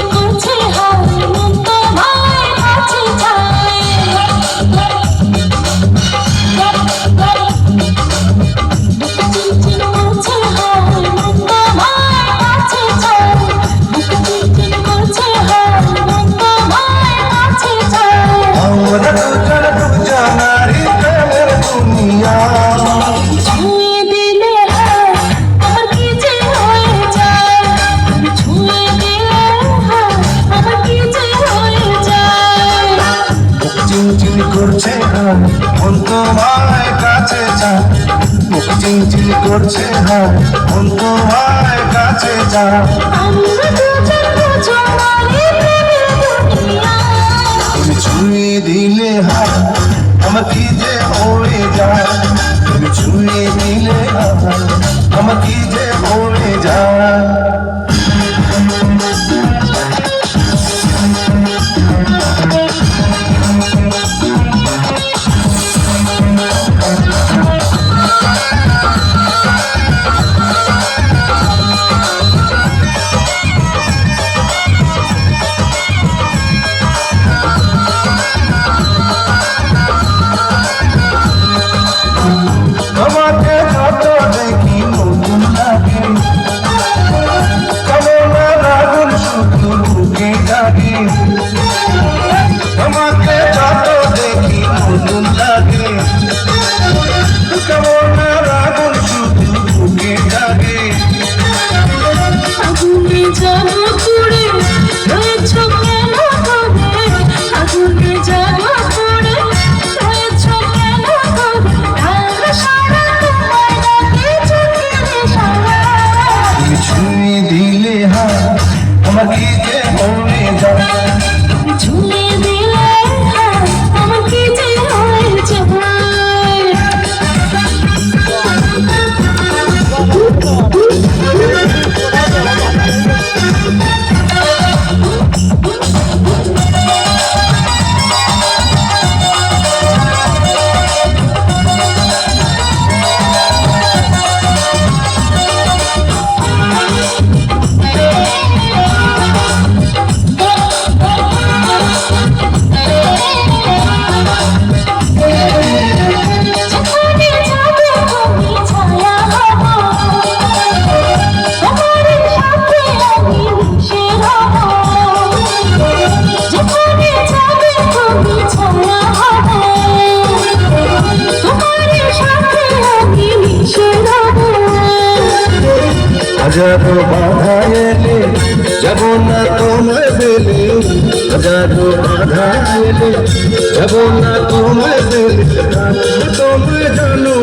Oh, হায় মন তোমায় কাছে চায় মুখ চিনচিন করছে হায় মন তোমায় কাছে চায় তুমি ছুঁয়ে দিলে হায় আমার কি যে হয়ে যায়? তুমি ছুঁয়ে দিলে হায় আমার যে হয়ে যায়? দিলে হা আমার কি হাজারো বাধা এলে, যাব না তোমায় বেলে। হাজারো বাধা এলে, যাব না তোমায় বেলে। তোমায় জানো?